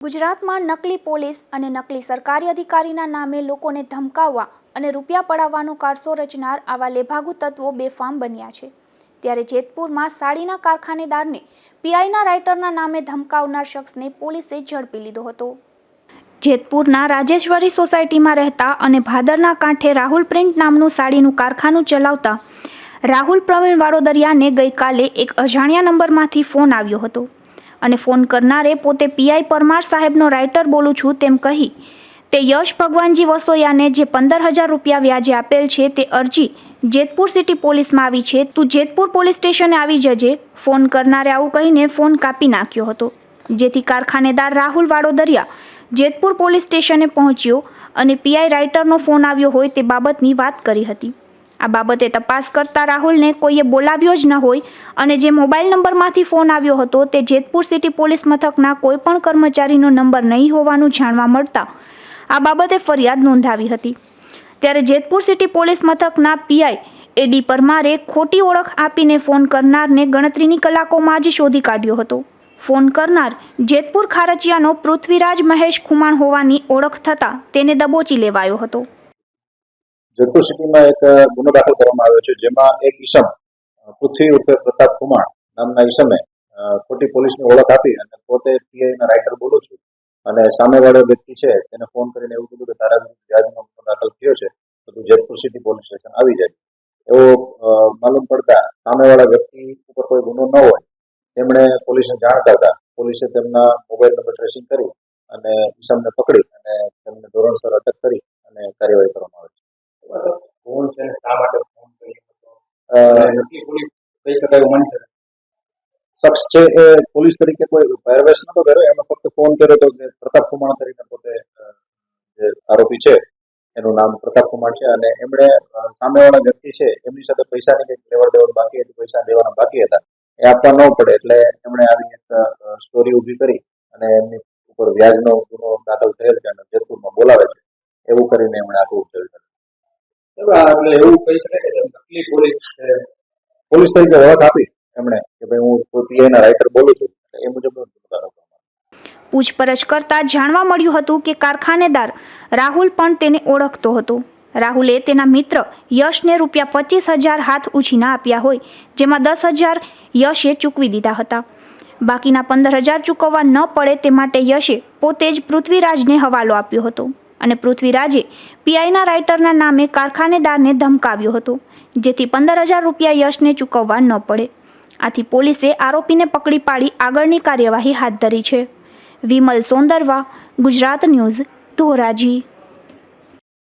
ગુજરાતમાં નકલી પોલીસ અને નકલી સરકારી અધિકારીના નામે લોકોને ધમકાવવા અને રૂપિયા પડાવવાનો કારસો રચનાર આવા લેભાગુ તત્વો બેફામ બન્યા છે. ત્યારે જેતપુરમાં સાડીના કારખાનેદારને પીઆઈના રાઇટરના નામે ધમકાવનાર શખ્સને પોલીસે ઝડપી લીધો હતો. જેતપુરના રાજેશ્વરી સોસાયટીમાં રહેતા અને ભાદરના કાંઠે રાહુલ પ્રિન્ટ નામનું સાડીનું કારખાનું ચલાવતા રાહુલ પ્રવીણ વાડોદરિયાને ગઈકાલે એક અજાણ્યા નંબરમાંથી ફોન આવ્યો હતો. અને ફોન કરનારે પોતે પીઆઈ પરમાર સાહેબનો રાઇટર બોલું છું તેમ કહી, તે યશ ભગવાનજી વસોયાને જે પંદર હજાર રૂપિયા વ્યાજે આપેલ છે તે અરજી જેતપુર સિટી પોલીસમાં આવી છે. તું જેતપુર પોલીસ સ્ટેશને આવી જજે. ફોન કરનારે આવું કહીને ફોન કાપી નાખ્યો હતો. જેથી કારખાનેદાર રાહુલ વાડોદરિયા જેતપુર પોલીસ સ્ટેશને પહોંચ્યો અને પીઆઈ રાઇટરનો ફોન આવ્યો હોય તે બાબતની વાત કરી હતી. આ બાબતે તપાસ કરતા રાહુલને કોઈએ બોલાવ્યો જ ન હોય અને જે મોબાઈલ નંબરમાંથી ફોન આવ્યો હતો તે જેતપુર સિટી પોલીસ મથકના કોઈપણ કર્મચારીનો નંબર નહીં હોવાનું જાણવા મળતા આ બાબતે ફરિયાદ નોંધાવી હતી. ત્યારે જેતપુર સિટી પોલીસ મથકના પીઆઈ એડી પરમારે ખોટી ઓળખ આપીને ફોન કરનારને ગણતરીની કલાકોમાં જ શોધી કાઢ્યો હતો. ફોન કરનાર જેતપુર ખારચિયાનો પૃથ્વીરાજ મહેશ ખુમાણ હોવાની ઓળખ થતાં તેને દબોચી લેવાયો હતો. જેતપુર સિટીમાં એક ગુનો દાખલ કરવામાં આવ્યો છે, જેમાં એક ઈસમ પૃથ્વી ઉર્ફે પ્રતાપ કુમાર નામના ઈસમે ખોટી પોલીસની ઓળખ આપી અને પોતે પીઆઈના રાઇટર બોલું છું. અને સામેવાળો વ્યક્તિ છે, તેને ફોન કરીને એવું કીધું કે તારા વ્યાજનો ગુનો દાખલ થયો છે, તો તું જેતપુર સિટી પોલીસ સ્ટેશન આવી જાય. એવો માલુમ પડતા સામેવાળા વ્યક્તિ ઉપર કોઈ ગુનો ન હોય, તેમણે પોલીસને જાણ કરતા પોલીસે તેમના મોબાઈલ નંબર ટ્રેસિંગ કરી અને ઈસમને પકડી અને તેમને ધોરણસર અટક કરી અને કાર્યવાહી કરવામાં આવે છે. કોણ છે ને શા માટે ફોન કર્યો નથી પોલીસ કહી શકાય એવું માની શખ્સ છે એ પોલીસ તરીકે કોઈ પહેરવેશ નતો કર્યો એમાં ફક્ત ફોન કર્યો હતો કે પ્રતાપ કુમાર તરીકે પોતે જે આરોપી છે એનું નામ પ્રતાપ કુમાર છે અને એમણે સામેવાળા વ્યક્તિ છે એમની સાથે પૈસાની કંઈક લેવડ દેવડ બાકી હતી પૈસા દેવાના બાકી હતા. એ આપવા ન પડે એટલે એમણે આવી એક સ્ટોરી ઊભી કરી અને એમની ઉપર વ્યાજનો ગુનો દાખલ થયેલ છે અને જેતપુરમાં બોલાવે છે. એવું કરીને એમણે આખું બરાબર, એટલે એવું કહી શકાય કે નકલી પોલીસ પોલીસ તરીકે ઓળખ આપી એમણે કે ભાઈ હું પીઆઈના રાઇટર બોલું છું. એ મુજબ પૂછપરછ કરતા જાણવા મળ્યું હતું કે કારખાનેદાર રાહુલ પણ તેને ઓળખતો હતો. રાહુલે તેના મિત્ર યશને રૂપિયા પચીસ હજાર હાથ ઉછીના આપ્યા હોય, જેમાં દસ હજાર યશે ચૂકવી દીધા હતા. બાકીના પંદર હજાર ચૂકવવા ન પડે તે માટે યશે પોતે જ પૃથ્વીરાજને હવાલો આપ્યો હતો. અને પૃથ્વીરાજે પીઆઈના રાઇટરના નામે કારખાનેદારને ધમકાવ્યો હતો, જેથી પંદર હજાર રૂપિયા યશને ચૂકવવા ન પડે. આથી પોલીસે આરોપીને પકડી પાડી આગળની કાર્યવાહી હાથ ધરી છે. વિમલ સોંદરવા, ગુજરાત ન્યૂઝ, ધોરાજી.